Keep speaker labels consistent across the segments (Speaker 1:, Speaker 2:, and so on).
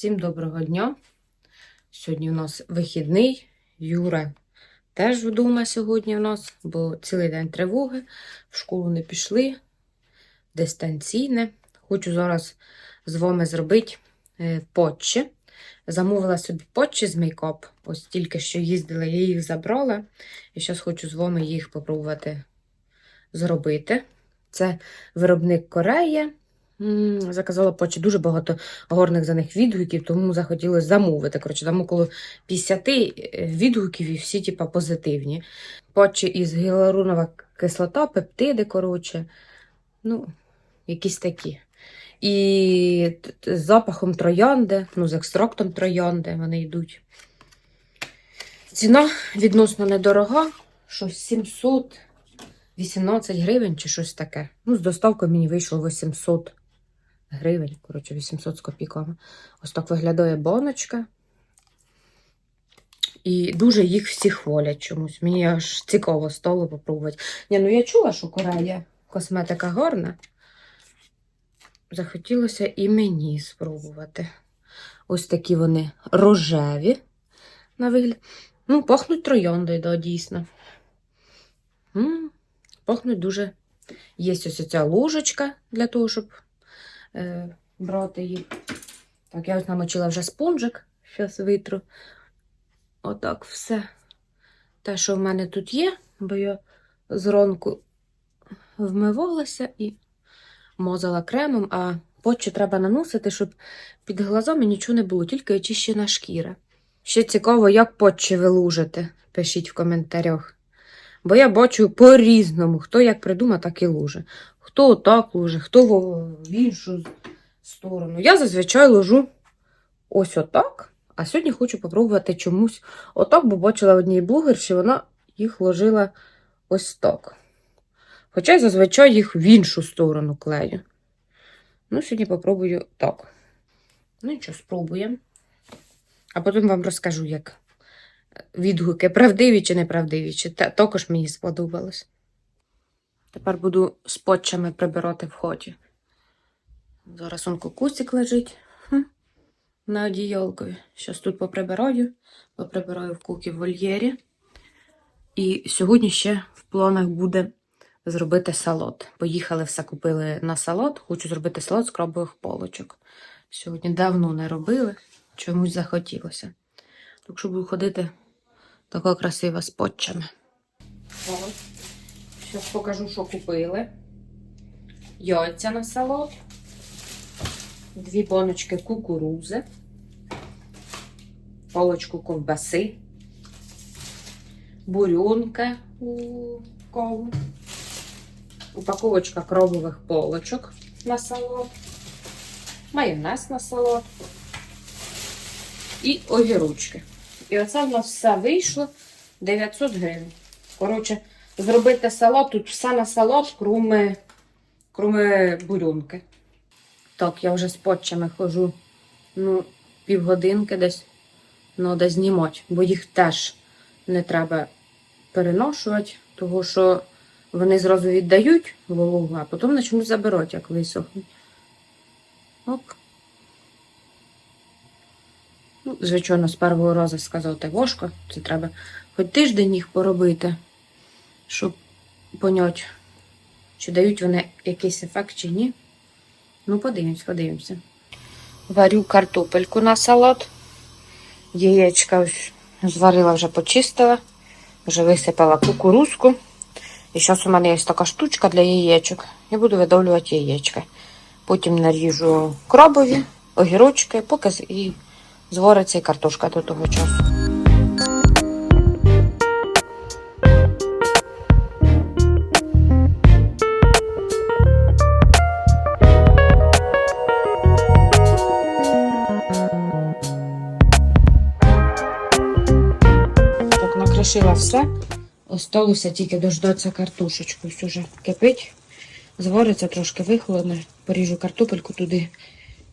Speaker 1: Всім доброго дня. Сьогодні у нас вихідний. Юра теж вдома сьогодні у нас, бо цілий день тривоги. В школу не пішли. Дистанційне. Хочу зараз з вами зробити е, потчі. Замовила собі потчі з мейкап. Ось тільки що їздила, я їх забрала. І зараз хочу з вами їх попробувати зробити. Це виробник Корея. Заказала почі дуже багато горних за них відгуків, тому захотілося замовити. Коротше, там около 50 відгуків і всі, типа, позитивні. Почі із гіалуронова кислота, пептиди, коротше. Ну, якісь такі. І з запахом троянди, ну, з екстрактом троянди вони йдуть. Ціна відносно недорога, щось 718 гривень чи щось таке. Ну, з доставкою мені вийшло 800 гривень, коротше, 800 з копійками. Ось так виглядає баночка. І дуже їх всі хвалять чомусь. Мені аж цікаво стало попробувати. Ні, ну я чула, що Корея косметика гарна. Захотілося і мені спробувати. Ось такі вони рожеві на вигляд. Ну, пахнуть трояндою, да, дійсно. м пахнуть дуже. Є ось ця ложечка для того, щоб брати їх. Так, я намочила вже спонжик. Зараз витру. Отак все. Те, що в мене тут є, бо я зранку вмивалася і мозала кремом, а почу треба наносити, щоб під глазами нічого не було, тільки очищена шкіра. Ще цікаво, як почі ви лужите, пишіть в коментарях. Бо я бачу по-різному, хто як придумав, так і луже. Хто отак луже, хто в іншу сторону. Я зазвичай ложу ось отак, а сьогодні хочу попробувати чомусь отак, бо бачила одній блогерші, вона їх ложила ось так. Хоча я зазвичай їх в іншу сторону клею. Ну, сьогодні попробую так. Ну, нічого, спробуємо. А потім вам розкажу, як відгуки правдиві чи неправдиві, чи також мені сподобалось. Тепер буду спотчами прибирати в ході. Зараз он кукусик лежить хм, на одіялкові. Щас тут поприбираю, поприбираю в куки в вольєрі. І сьогодні ще в планах буде зробити салат. Поїхали, все купили на салат. Хочу зробити салат з крабових полочок. Сьогодні давно не робили, чомусь захотілося. Так що буду ходити така красива з потчами. Зараз покажу, що купили. Яйця на салат, дві баночки кукурузи, полочку ковбаси, бурюнка у кову, упаковочка крабових полочок на салат, майонез на салат. І огірочки. І оце в нас все вийшло. 900 гривень. Коротше, зробити салат, тут все на салат, кроме, кроме бурюнки. Так, я вже з потчами хожу, ну, півгодинки десь треба знімати, бо їх теж не треба переношувати, тому що вони зразу віддають вологу, а потім почнуть забирати, як висохнуть. Ок. Ну, звичайно, з першого разу сказати важко. Це треба хоч тиждень їх поробити, щоб поняти, чи дають вони якийсь ефект чи ні. Ну, подивимось, подивимося. Варю картопельку на салат. Яєчка зварила, вже почистила, вже висипала кукурузку. І зараз у мене є така штучка для яєчок. Я буду видавлювати яєчка. Потім наріжу крабові, огірочки, поки і звариться і картошка до того часу. Все. Осталося тільки дождатися картошечку. Ось уже кипить. Звариться трошки вихолодне. Поріжу картопельку туди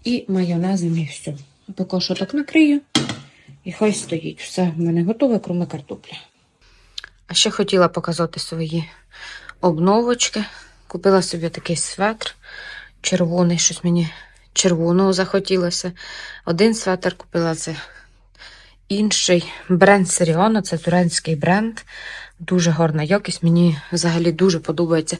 Speaker 1: і майонезом і все. Поки що так накрию. І хай стоїть. Все в мене готове, кроме картоплі. А ще хотіла показати свої обновочки. Купила собі такий светр червоний, щось мені червоного захотілося. Один светр купила це інший бренд Серіано, це турецький бренд. Дуже гарна якість. Мені взагалі дуже подобаються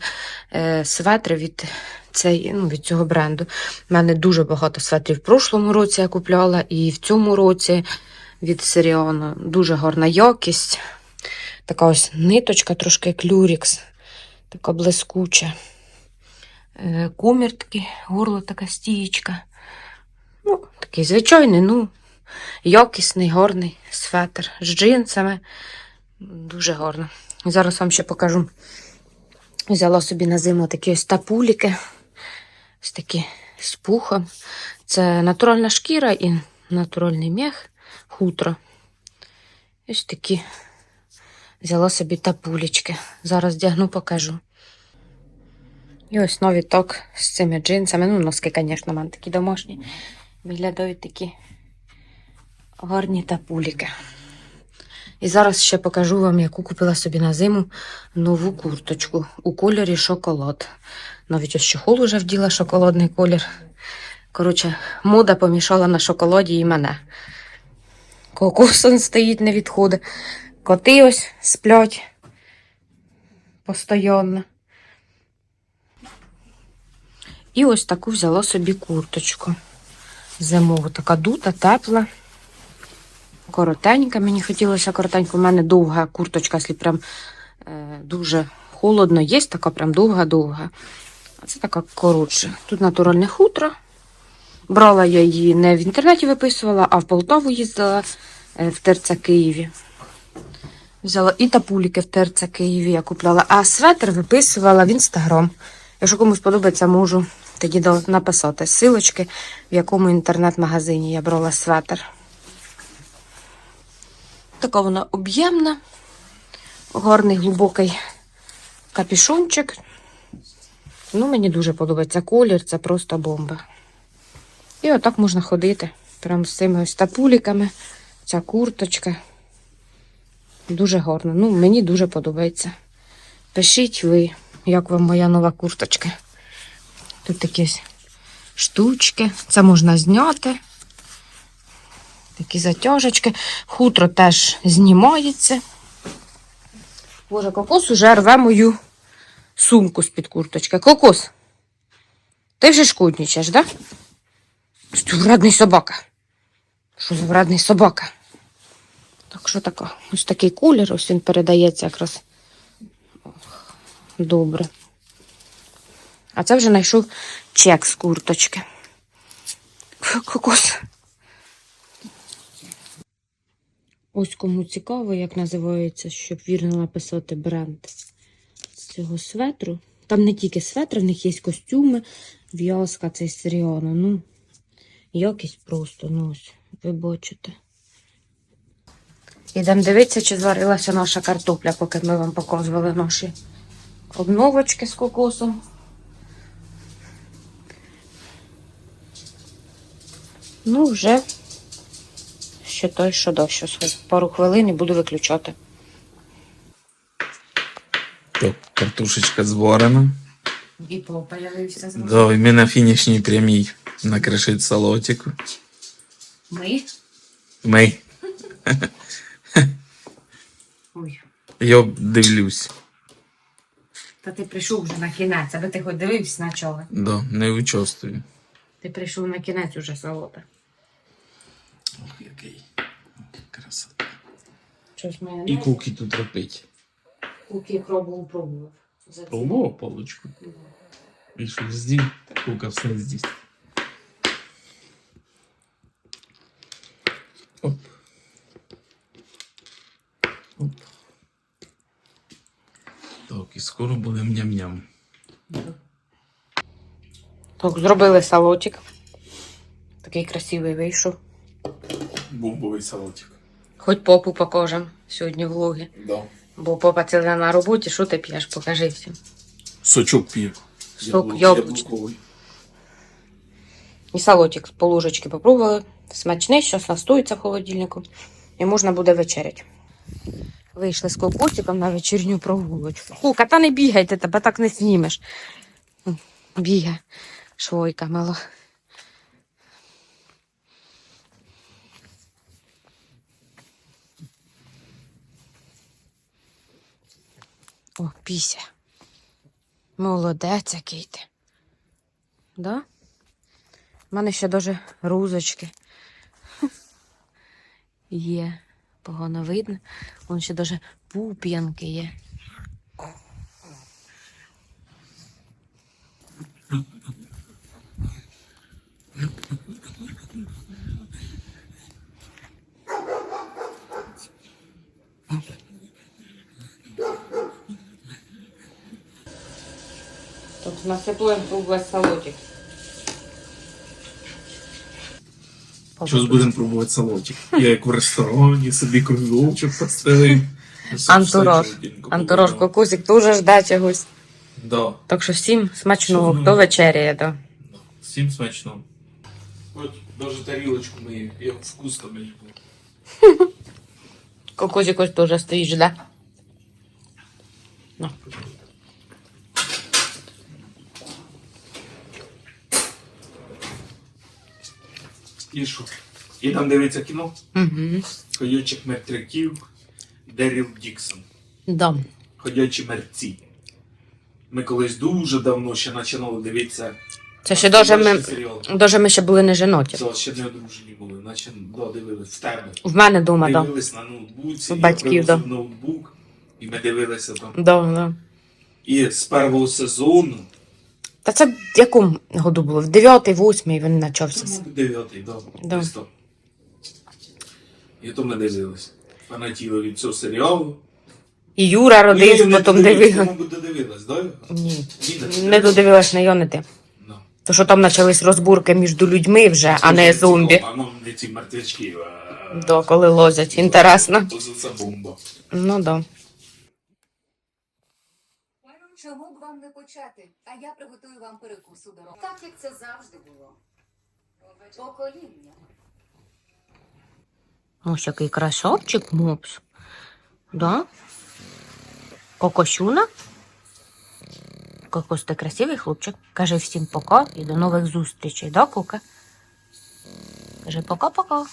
Speaker 1: е, светри від, цей, ну, від цього бренду. У мене дуже багато светрів в прошлому році я купляла, і в цьому році від Серіано. Дуже гарна якість. Така ось ниточка, трошки як люрікс, така блискуча. Е, Комір такий, горло така стієчка. Ну, такий звичайний, ну, якісний, гарний светр з джинсами. Дуже гарно. Зараз вам ще покажу. Взяла собі на зиму такі ось тапуліки. Ось такі з пухом. Це натуральна шкіра і натуральний м'ях, хутро. Ось такі. Взяла собі тапулечки. Зараз дягну, покажу. І ось новий ток з цими джинсами. Ну, носки, звісно, мене такі домашні. Виглядають такі гарні тапуліки. І зараз ще покажу вам, яку купила собі на зиму нову курточку у кольорі шоколад. Навіть ось чохол уже вділа шоколадний колір. Коротше, мода помішала на шоколаді і мене. Кокос он стоїть, не відходить. Коти ось сплять постоянно. І ось таку взяла собі курточку. Зимову, така дута, тепла. Коротенька. Мені хотілося коротенько. У мене довга курточка, якщо прям е, дуже холодно, є така прям довга-довга. А це така коротша. Тут натуральне хутро. Брала я її не в інтернеті виписувала, а в Полтаву їздила е, в ТРЦ Києві. Взяла і тапуліки в ТРЦ Києві я купляла, а светр виписувала в інстаграм. Якщо комусь подобається, можу тоді написати силочки, в якому інтернет-магазині я брала светр. Така вона об'ємна, гарний глибокий капюшончик. Ну, мені дуже подобається колір, це просто бомба. І отак можна ходити. Прям з цими ось тапуліками. Ця курточка. Дуже гарно. Ну, мені дуже подобається. Пишіть ви, як вам моя нова курточка. Тут такі штучки. Це можна зняти. Такі затяжечки. Хутро теж знімається. Боже, кокос уже рве мою сумку з-під курточки. Кокос, ти вже шкоднічаєш, да? Ти вредний собака. Що за вредний собака? Так що таке? Ось такий колір, ось він передається якраз. Добре. А це вже знайшов чек з курточки. Кокос. Ось кому цікаво, як називається, щоб вірно написати бренд цього светру. Там не тільки светри, в них є костюми, в'язка, цей серіано. Ну, якість просто, ну ось, ви бачите. Ідемо дивитися, чи зварилася наша картопля, поки ми вам показували наші обновочки з кокосом. Ну, вже ще той, що до, щось пару хвилин і буду виключати.
Speaker 2: Так, картошечка зварена.
Speaker 1: І появився
Speaker 2: Да, і ми на фінішній прямій накришить салатику.
Speaker 1: Ми?
Speaker 2: Ми.
Speaker 1: Ой.
Speaker 2: Я дивлюсь.
Speaker 1: Та ти прийшов вже на кінець, аби ти хоч дивився спочатку.
Speaker 2: Да, не участвую.
Speaker 1: Ти прийшов на кінець уже солода.
Speaker 2: Ох, який.
Speaker 1: Щось мене
Speaker 2: І куки тут робить.
Speaker 1: куки пробував, пробував. За це.
Speaker 2: Пробував паличку. І що здесь? Кука все здесь. Оп. Оп. Так, і скоро буде ням-ням.
Speaker 1: Так, зробили салотик. Такий красивий вийшов.
Speaker 2: Бомбовий салатик.
Speaker 1: Хоч попу покажем сьогодні в влогі.
Speaker 2: Да.
Speaker 1: Бо попа ціле на роботі, що ти п'єш, покажи всім.
Speaker 2: Сочок п'є.
Speaker 1: Сок яблучний. І салотик по ложечки попробували. Смачний, зараз настоїться в холодильнику. І можна буде вечеряти. Вийшли з кокосиком на вечірню прогулочку. Кука, та не бігайте, тебе так не знімеш. Бігає. Швойка мала. О, піся. Молодець який ти. Да? У мене ще дуже рузочки. Є. Погано видно. Вон ще дуже пуп'янки є. Насипуємо круглий салотик.
Speaker 2: Щось будемо пробувати салатик. Я як в ресторані собі кругочок поставив.
Speaker 1: Антураж. Антураж кокусик дуже жде чогось.
Speaker 2: Да.
Speaker 1: Так що всім смачного,
Speaker 2: Щоб,
Speaker 1: хто
Speaker 2: ну,
Speaker 1: вечеряє, да.
Speaker 2: Всім смачно. От навіть тарілочку ми як вкусно мені було.
Speaker 1: Кокусик ось теж стоїть, жде. Ну.
Speaker 2: І що? І там дивиться кіно.
Speaker 1: Угу.
Speaker 2: Ходячих мертвяків. Деріл Діксон.
Speaker 1: Да.
Speaker 2: Ходячі мерці. Ми колись дуже давно ще починали дивитися.
Speaker 1: Це ще дуже ми,
Speaker 2: серіал.
Speaker 1: дуже ми ще були не женоті.
Speaker 2: Це ще не одружені були, наче да, дивились в тебе.
Speaker 1: В мене вдома, да.
Speaker 2: Дивились на ноутбуці, я
Speaker 1: батьків, да.
Speaker 2: ноутбук, і ми дивилися там.
Speaker 1: Да, да.
Speaker 2: І з першого сезону,
Speaker 1: Та це в якому году було? В 9 восьмий він почався.
Speaker 2: мабуть, дев'ятий, да,
Speaker 1: Да.
Speaker 2: десь то. І то ми. Фанатіли від цього серіалу.
Speaker 1: І Юра родився,
Speaker 2: не
Speaker 1: потім
Speaker 2: додивився,
Speaker 1: дивився.
Speaker 2: Мабуть, додивилась, да?
Speaker 1: Ні.
Speaker 2: Ні,
Speaker 1: Не додивилась на Йонити.
Speaker 2: Ну.
Speaker 1: То що там почались розборки між людьми вже, а не зомбі.
Speaker 2: А нам не ці мертвячки. а-
Speaker 1: Да, коли лозять. Інтересно.
Speaker 2: То це бомба.
Speaker 1: Ну да.
Speaker 3: Чому б вам не почати? А я приготую вам перекусу дорогу. Так як це завжди було. Покоління.
Speaker 1: Ось який красавчик мопс. Да? Кокосюна? Кокос, ти красивий хлопчик. Каже всім пока і до нових зустрічей, да, Кока? Каже пока-пока.